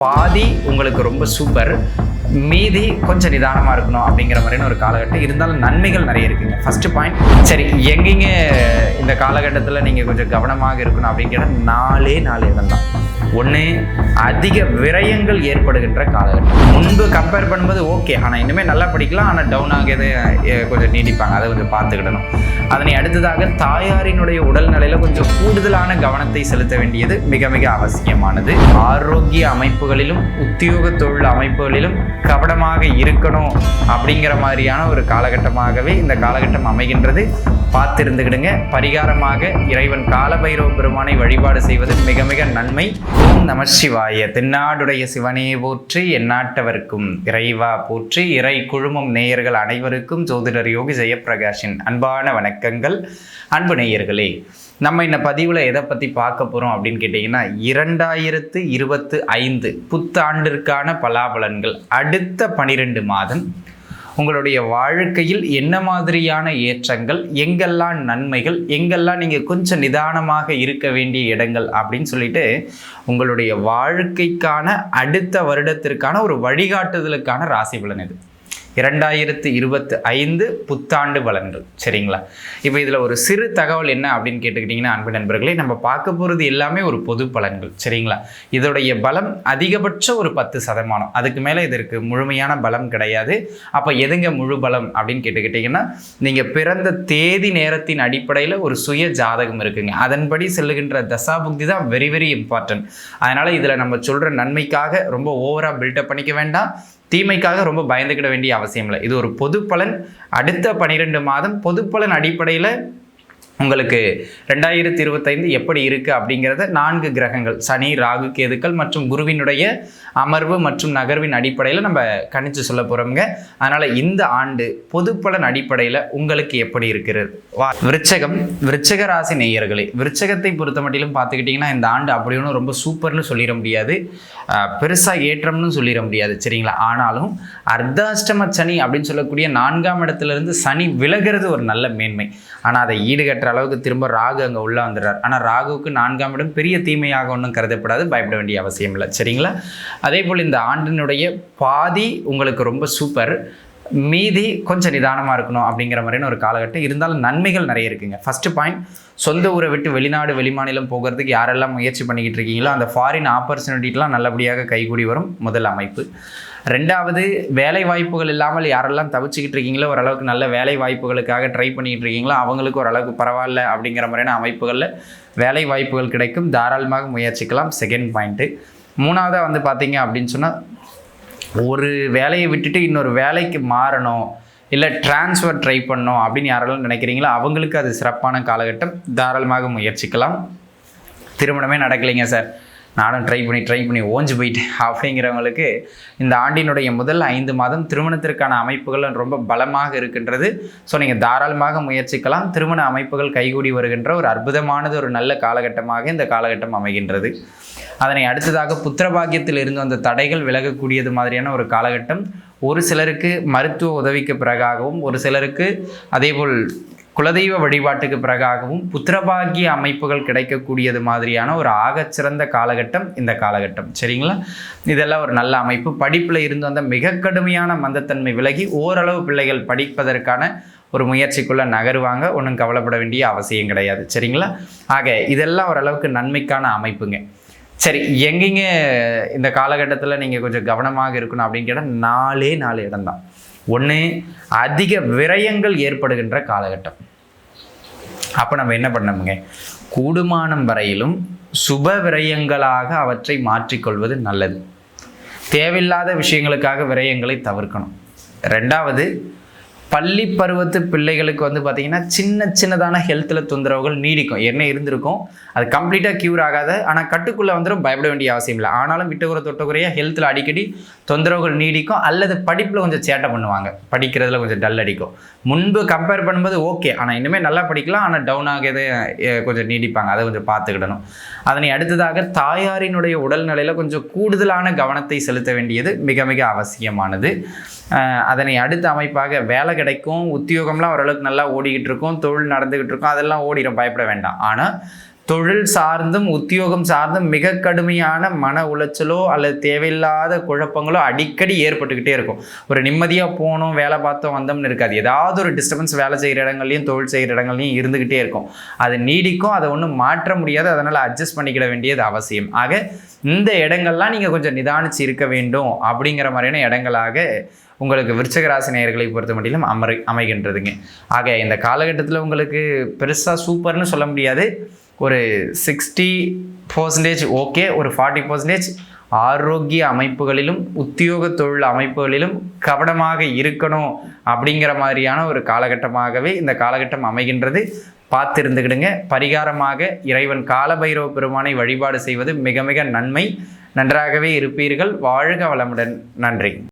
பாதி உங்களுக்கு ரொம்ப சூப்பர் மீதி கொஞ்சம் நிதானமாக இருக்கணும் அப்படிங்கிற மாதிரியான ஒரு காலகட்டம். இருந்தாலும் நன்மைகள் நிறைய இருக்குங்க. ஃபர்ஸ்ட் பாயிண்ட் சரி எங்கெங்க இந்த காலகட்டத்தில் நீங்கள் கொஞ்சம் கவனமாக இருக்கணும் அப்படிங்கிற நாலே நாலு இடம் தான். ஒன்று அதிக விரயங்கள் ஏற்படுகின்ற காலகட்டம். முன்பு கம்பேர் பண்ணும்போது ஓகே ஆனால் இனிமேல் நல்லா படிக்கலாம் ஆனால் டவுன் ஆகியது கொஞ்சம் நீடிப்பாங்க அதை கொஞ்சம் பார்த்துக்கிடணும். அதனை அடுத்ததாக தாயாரினுடைய உடல்நிலையில் கொஞ்சம் கூடுதலான கவனத்தை செலுத்த வேண்டியது மிக மிக அவசியமானது. ஆரோக்கிய அமைப்புகளிலும் உத்தியோக தொழில் அமைப்புகளிலும் கவனமாக இருக்கணும் அப்படிங்கிற மாதிரியான ஒரு காலகட்டமாகவே இந்த காலகட்டம் அமைகின்றது. பார்த்திருந்துக்கிடுங்க. பரிகாரமாக இறைவன் காலபைரவ பெருமானை வழிபாடு செய்வது மிக மிக நன்மை. நம சிவாய. தென்னாடுடைய சிவனே போற்றி எந்நாட்டவர்க்கும் இறைவா போற்றி. இறை குழுமம் நேயர்கள் அனைவருக்கும் ஜோதிடர் யோகி ஜெயப்பிரகாஷின் அன்பான வணக்கங்கள். அன்பு நேயர்களே நம்ம இந்த பதிவில் எதை பற்றி பார்க்க போகிறோம் அப்படின்னு கேட்டிங்கன்னா இரண்டாயிரத்து இருபத்து ஐந்து புத்தாண்டிற்கான பலாபலன்கள். அடுத்த பனிரெண்டு மாதம் உங்களுடைய வாழ்க்கையில் என்ன மாதிரியான ஏற்றங்கள் எங்கெல்லாம் நன்மைகள் எங்கெல்லாம் நீங்கள் கொஞ்சம் நிதானமாக இருக்க வேண்டிய இடங்கள் அப்படின்னு சொல்லிட்டு உங்களுடைய வாழ்க்கைக்கான அடுத்த வருடத்திற்கான ஒரு வழிகாட்டுதலுக்கான ராசி பலன் இது. இரண்டாயிரத்து இருபத்து ஐந்து புத்தாண்டு பலன்கள் சரிங்களா? இப்போ இதில் ஒரு சிறு தகவல் என்ன அப்படின்னு கேட்டுக்கிட்டிங்கன்னா அன்பு நண்பர்களே நம்ம பார்க்க போகிறது எல்லாமே ஒரு பொது பலன்கள். சரிங்களா? இதோடைய பலம் அதிகபட்சம் ஒரு பத்து சதமானம். அதுக்கு மேலே இதற்கு முழுமையான பலம் கிடையாது. அப்போ எதுங்க முழு பலம் அப்படின்னு கேட்டுக்கிட்டிங்கன்னா நீங்கள் பிறந்த தேதி நேரத்தின் அடிப்படையில் ஒரு சுய ஜாதகம் இருக்குங்க. அதன்படி செல்லுகின்ற தசாபுக்தி தான் வெரி வெரி இம்பார்ட்டன்ட் அதனால் இதில் நம்ம சொல்கிற நன்மைக்காக ரொம்ப ஓவராக பில்டப் பண்ணிக்க வேண்டாம். தீமைக்காக ரொம்ப பயந்துக்கிட வேண்டிய அவசியம் இல்லை இது ஒரு பொது பலன் அடுத்த பனிரெண்டு மாதம் பொது பலன் அடிப்படையில் உங்களுக்கு ரெண்டாயிரத்தி இருபத்தைந்து எப்படி இருக்குது அப்படிங்கிறத நான்கு கிரகங்கள் சனி ராகு கேதுக்கள் மற்றும் குருவினுடைய அமர்வு மற்றும் நகர்வின் அடிப்படையில் நம்ம கணிச்சு சொல்ல போகிறோம்ங்க அதனால் இந்த ஆண்டு பொதுப்பலன் அடிப்படையில் உங்களுக்கு எப்படி இருக்கிறது? வா விருச்சகம் விருச்சக ராசி நேயர்களே விருச்சகத்தை பொறுத்த மட்டிலும் பார்த்துக்கிட்டிங்கன்னா இந்த ஆண்டு அப்படி ஒன்றும் ரொம்ப சூப்பர்னு சொல்லிட முடியாது. பெருசாக ஏற்றம்னு சொல்லிட முடியாது சரிங்களா? ஆனாலும் அர்த்தாஷ்டம சனி அப்படின்னு சொல்லக்கூடிய நான்காம் இடத்துலேருந்து சனி விலகிறது ஒரு நல்ல மேன்மை. ஆனால் அதை ஈடுகட்டுற அளவுக்கு திரும்ப ராகு அங்கே உள்ளே வந்துடுறார். ஆனால் ராகுவுக்கு நான்காம் இடம் பெரிய தீமையாக ஒன்றும் கருதப்படாது. பயப்பட வேண்டிய அவசியம் இல்லை. சரிங்களா? அதே போல் இந்த ஆண்டினுடைய பாதி உங்களுக்கு ரொம்ப சூப்பர். மீதி கொஞ்சம் நிதானமாக இருக்கணும் அப்படிங்கிற மாதிரியான ஒரு காலகட்டம். இருந்தாலும் நன்மைகள் நிறைய இருக்குங்க. ஃபஸ்ட்டு பாயிண்ட் சொந்த ஊரை விட்டு வெளிநாடு வெளிமாநிலம் போகிறதுக்கு யாரெல்லாம் முயற்சி பண்ணிக்கிட்டு இருக்கீங்களோ அந்த ஃபாரின் ஆப்பர்ச்சுனிட்டிலாம் நல்லபடியாக கைகூடி வரும் முதல் அமைப்பு. ரெண்டாவது வேலை வாய்ப்புகள் இல்லாமல் யாரெல்லாம் தவிச்சுக்கிட்டு இருக்கீங்களோ ஓரளவுக்கு நல்ல வேலை வாய்ப்புகளுக்காக ட்ரை பண்ணிக்கிட்டு இருக்கீங்களோ அவங்களுக்கு ஓரளவுக்கு பரவாயில்ல அப்படிங்கிற மாதிரியான அமைப்புகளில் வேலை வாய்ப்புகள் கிடைக்கும். தாராளமாக முயற்சிக்கலாம். செகண்ட் பாயிண்ட்டு மூணாவதாக வந்து பார்த்தீங்க அப்படின்னு சொன்னால் ஒரு வேலையை விட்டுட்டு இன்னொரு வேலைக்கு மாறணும் இல்லை ட்ரான்ஸ்ஃபர் ட்ரை பண்ணோம் அப்படின்னு யாரெல்லாம் நினைக்கிறீங்களோ அவங்களுக்கு அது சிறப்பான காலகட்டம். தாராளமாக முயற்சிக்கலாம். திருமணமே நடக்கலைங்க சார். நானும் ட்ரை பண்ணி ட்ரை பண்ணி ஓஞ்சு போயிட்டேன். அப்படிங்கிறவங்களுக்கு இந்த ஆண்டினுடைய முதல் ஐந்து மாதம் திருமணத்திற்கான அமைப்புகள் ரொம்ப பலமாக இருக்கின்றது. ஸோ நீங்கள் தாராளமாக முயற்சிக்கலாம். திருமண அமைப்புகள் கைகூடி வருகின்ற ஒரு அற்புதமானது ஒரு நல்ல காலகட்டமாக இந்த காலகட்டம் அமைகின்றது. அதனை அடுத்ததாக புத்திரபாக்கியத்தில் இருந்து வந்த தடைகள் விலகக்கூடியது மாதிரியான ஒரு காலகட்டம். ஒரு சிலருக்கு மருத்துவ உதவிக்கு பிறகாகவும் ஒரு சிலருக்கு அதேபோல் குலதெய்வ வழிபாட்டுக்கு பிறகாகவும் புத்திரபாகிய அமைப்புகள் கிடைக்கக்கூடியது மாதிரியான ஒரு ஆகச்சிறந்த காலகட்டம் இந்த காலகட்டம். சரிங்களா? இதெல்லாம் ஒரு நல்ல அமைப்பு. படிப்பில் இருந்து வந்த மிக கடுமையான மந்தத்தன்மை விலகி ஓரளவு பிள்ளைகள் படிப்பதற்கான ஒரு முயற்சிக்குள்ளே நகருவாங்க. ஒன்றும் கவலைப்பட வேண்டிய அவசியம் கிடையாது. சரிங்களா? ஆக இதெல்லாம் ஓரளவுக்கு நன்மைக்கான அமைப்புங்க. சரி எங்கெங்க இந்த காலகட்டத்தில் நீங்கள் கொஞ்சம் கவனமாக இருக்கணும் அப்படின்னு கேட்டால் நாலே நாலு இடம்தான். ஒன்று அதிக விரயங்கள் ஏற்படுகின்ற காலகட்டம். அப்போ நம்ம என்ன பண்ணணுங்க? கூடுமானம் வரையிலும் சுப விரயங்களாக அவற்றை மாற்றிக்கொள்வது நல்லது. தேவையில்லாத விஷயங்களுக்காக விரயங்களை தவிர்க்கணும். ரெண்டாவது பள்ளி பருவத்து பிள்ளைகளுக்கு வந்து பார்த்திங்கன்னா சின்ன சின்னதான ஹெல்த்தில் தொந்தரவுகள் நீடிக்கும். என்ன இருந்திருக்கும்? அது கம்ப்ளீட்டாக க்யூர் ஆகாது ஆனால் கட்டுக்குள்ளே வந்துடும் பயப்பட வேண்டிய அவசியம் இல்லை. ஆனாலும் விட்டுக்குற தொட்டக்குறையாக ஹெல்த்தில் அடிக்கடி தொந்தரவுகள் நீடிக்கும் அல்லது படிப்பில் கொஞ்சம் சேட்டை பண்ணுவாங்க. படிக்கிறதுல கொஞ்சம் டல் அடிக்கும். முன்பு கம்பேர் பண்ணும்போது ஓகே ஆனால் இனிமேல் நல்லா படிக்கலாம் ஆனால் டவுன் ஆகியது கொஞ்சம் நீடிப்பாங்க. அதை கொஞ்சம் பார்த்துக்கிடணும். அதனை அடுத்ததாக தாயாரினுடைய உடல்நிலையில் கொஞ்சம் கூடுதலான கவனத்தை செலுத்த வேண்டியது மிக மிக அவசியமானது. அதனை அடுத்த அமைப்பாக வேலை கிடைக்கும் உத்தியோகம்லாம் ஓரளவுக்கு நல்லா ஓடிக்கிட்டு இருக்கும் தொழில் நடந்துக்கிட்டு இருக்கும் அதெல்லாம் ஓடிடும் பயப்பட வேண்டாம். ஆனால் தொழில் சார்ந்தும் உத்தியோகம் சார்ந்தும் மிக கடுமையான மன உளைச்சலோ அல்லது தேவையில்லாத குழப்பங்களோ அடிக்கடி ஏற்பட்டுக்கிட்டே இருக்கும். ஒரு நிம்மதியாக போனோம் வேலை பார்த்தோம் வந்தோம்னு இருக்காது. ஏதாவது ஒரு டிஸ்டர்பன்ஸ் வேலை செய்கிற இடங்கள்லையும் தொழில் செய்கிற இடங்கள்லையும் இருந்துக்கிட்டே இருக்கும். அது நீடிக்கும் அதை ஒன்றும் மாற்ற முடியாது. அதனால் அட்ஜஸ்ட் பண்ணிக்கிட வேண்டியது அவசியம். ஆக இந்த இடங்கள்லாம் நீங்கள் கொஞ்சம் நிதானிச்சு இருக்க வேண்டும் அப்படிங்கிற மாதிரியான இடங்களாக உங்களுக்கு விருச்சகராசி நேயர்களை பொறுத்த மட்டிலும் அமர் அமைகின்றதுங்க. ஆக இந்த காலகட்டத்தில் உங்களுக்கு பெருசாக சூப்பர்னு சொல்ல முடியாது. ஒரு சிக்ஸ்டி பர்சன்டேஜ் ஓகே ஒரு ஃபார்ட்டி பர்சன்டேஜ் ஆரோக்கிய அமைப்புகளிலும் உத்தியோக தொழில் அமைப்புகளிலும் கவனமாக இருக்கணும் அப்படிங்கிற மாதிரியான ஒரு காலகட்டமாகவே இந்த காலகட்டம் அமைகின்றது. பார்த்து இருந்துக்கிடுங்க பரிகாரமாக இறைவன் காலபைரவ பெருமானை வழிபாடு செய்வது மிக மிக நன்மை. நன்றாகவே இருப்பீர்கள். வாழ்க வளமுடன். நன்றி.